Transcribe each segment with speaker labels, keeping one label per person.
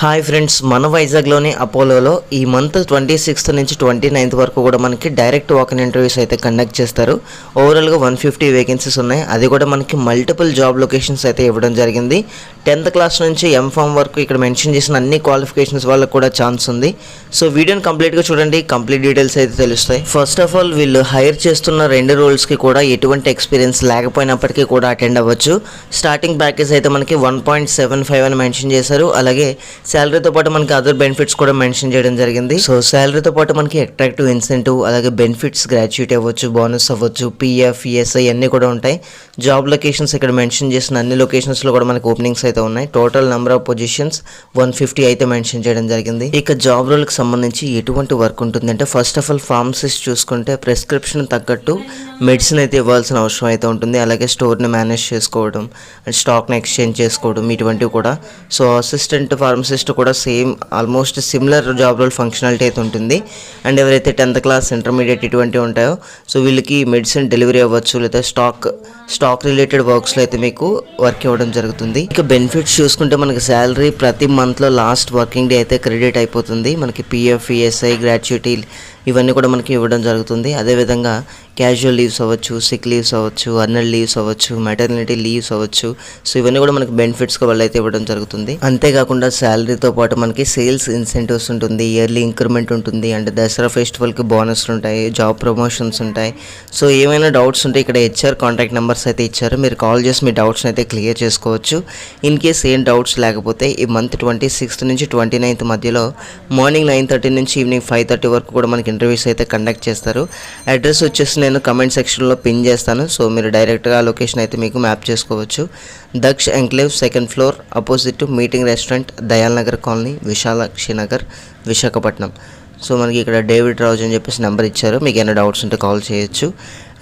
Speaker 1: Hi friends మన వైజాగ్లోని అపోలోలో ఈ మంత్ ట్వంటీ సిక్స్త్ నుంచి ట్వంటీ నైన్త్ వరకు కూడా మనకి డైరెక్ట్ వాకన్ ఇంటర్వ్యూస్ అయితే కండక్ట్ చేస్తారు. ఓవరాల్గా వన్ ఫిఫ్టీ వేకెన్సీస్ ఉన్నాయి. అది కూడా మనకి మల్టిపుల్ జాబ్ లొకేషన్స్ అయితే ఇవ్వడం జరిగింది. టెన్త్ క్లాస్ నుంచి ఎంఫామ్ వరకు ఇక్కడ మెన్షన్ చేసిన అన్ని క్వాలిఫికేషన్స్ వాళ్ళకి కూడా ఛాన్స్ ఉంది. సో వీడియోని కంప్లీట్గా చూడండి. కంప్లీట్ డీటెయిల్స్ అయితే తెలుస్తాయి. ఫస్ట్ ఆఫ్ ఆల్ వీళ్ళు హైర్ చేస్తున్న రెండు రోల్స్కి కూడా ఎటువంటి ఎక్స్పీరియన్స్ లేకపోయినప్పటికీ కూడా అటెండ్ అవ్వచ్చు. స్టార్టింగ్ ప్యాకేజ్ అయితే మనకి వన్ పాయింట్ సెవెన్ ఫైవ్ అని మెన్షన్ చేశారు. అలాగే శాలరీతో పాటు మనకి అదర్ బెనిఫిట్స్ కూడా మెన్షన్ చేయడం జరిగింది. సో శాలరీతో పాటు మనకి అట్రాక్టివ్ ఇన్సెంటివ్ అలాగే బెనిఫిట్స్ గ్రాడ్యుయేట్ అవ్వచ్చు బోనస్ అవ్వచ్చు పిఎఫ్ ఈఎస్ఐ అన్నీ కూడా ఉంటాయి. జాబ్ లొకేషన్స్ ఇక్కడ మెన్షన్ చేసిన అన్ని లొకేషన్స్లో కూడా మనకి ఓపెనింగ్స్ అయితే ఉన్నాయి. Total number of positions one fifty అయితే మెన్షన్ చేయడం జరిగింది. ఇక జాబ్ రోల్కి సంబంధించి ఎటువంటి వర్క్ ఉంటుంది అంటే ఫస్ట్ ఆఫ్ ఆల్ ఫార్మసిస్ట్ చూసుకుంటే ప్రిస్క్రిప్షన్ తగ్గట్టు మెడిసిన్ అయితే ఇవ్వాల్సిన అవసరం అయితే ఉంటుంది. అలాగే స్టోర్ని మేనేజ్ చేసుకోవడం అండ్ స్టాక్ని ఎక్స్చేంజ్ చేసుకోవడం ఇటువంటివి కూడా. సో అసిస్టెంట్ ఫార్మసిస్ట్ కూడా same almost similar job role functionality అయితే ఉంటుంది. అండ్ ఎవరైతే టెన్త్ క్లాస్ ఇంటర్మీడియట్ ఇటువంటివి ఉంటాయో సో వీళ్ళకి మెడిసిన్ డెలివరీ అవ్వచ్చు లేదా స్టాక్ స్టాక్ రిలేటెడ్ వర్క్స్లో అయితే మీకు వర్క్ ఇవ్వడం జరుగుతుంది. ఇక బెనిఫిట్స్ చూసుకుంటే మనకి శాలరీ ప్రతి మంత్లో లాస్ట్ వర్కింగ్ డే అయితే క్రెడిట్ అయిపోతుంది. మనకి పిఎఫ్ ఈఎస్ఐ గ్రాట్యుటీ ఇవన్నీ కూడా మనకి ఇవ్వడం జరుగుతుంది. అదేవిధంగా క్యాజువల్ లీవ్స్ అవ్వచ్చు సిక్ లీవ్స్ అవ్వచ్చు అన్నల్ లీవ్స్ అవ్వచ్చు మెటర్నిటీ లీవ్స్ అవ్వచ్చు. సో ఇవన్నీ కూడా మనకి బెనిఫిట్స్గా వాళ్ళు అయితే ఇవ్వడం జరుగుతుంది. అంతేకాకుండా శాలరీతో పాటు మనకి సేల్స్ ఇన్సెంటివ్స్ ఉంటుంది ఇయర్లీ ఇంక్రిమెంట్ ఉంటుంది అండ్ దసరా ఫెస్టివల్కి బోనస్లు ఉంటాయి జాబ్ ప్రమోషన్స్ ఉంటాయి. సో ఏమైనా డౌట్స్ ఉంటే ఇక్కడ హెచ్ఆర్ కాంటాక్ట్ నెంబర్స్ అయితే ఇచ్చారు. మీరు కాల్ చేసి మీ డౌట్స్ని అయితే క్లియర్ చేసుకోవచ్చు. ఇన్ కేస్ ఏం డౌట్స్ లేకపోతే ఈ మంత్ ట్వంటీ సిక్స్త్ నుంచి ట్వంటీ నైన్త్ మధ్యలో మార్నింగ్ నైన్ థర్టీ నుంచి ఈవినింగ్ ఫైవ్ థర్టీ వరకు కూడా మనకి ఇంటర్వ్యూస్ అయితే కండక్ట్ చేస్తారు. అడ్రస్ వచ్చేసి నేను కమెంట్ సెక్షన్లో పిన్ చేస్తాను. సో మీరు డైరెక్ట్గా లొకేషన్ అయితే మీకు మ్యాప్ చేసుకోవచ్చు. Daksh enclave second floor opposite meeting restaurant Dayal Nagar colony Visalakshi Nagar Visakhapatnam so మనకి ఇక్కడ డేవిడ్ రాజు అని చెప్పేసి నెంబర్ ఇచ్చారు. మీకు ఏమైనా డౌట్స్ ఉంటే కాల్ చేయొచ్చు.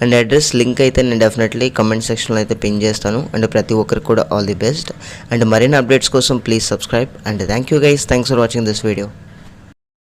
Speaker 1: అండ్ అడ్రస్ లింక్ అయితే నేను డెఫినెట్లీ కమెంట్ సెక్షన్లో అయితే పిన్ చేస్తాను. అండ్ ప్రతి ఒక్కరికి కూడా ఆల్ ది బెస్ట్ అండ్ మరిన్ని అప్డేట్స్ కోసం please subscribe and thank you guys thanks for watching this video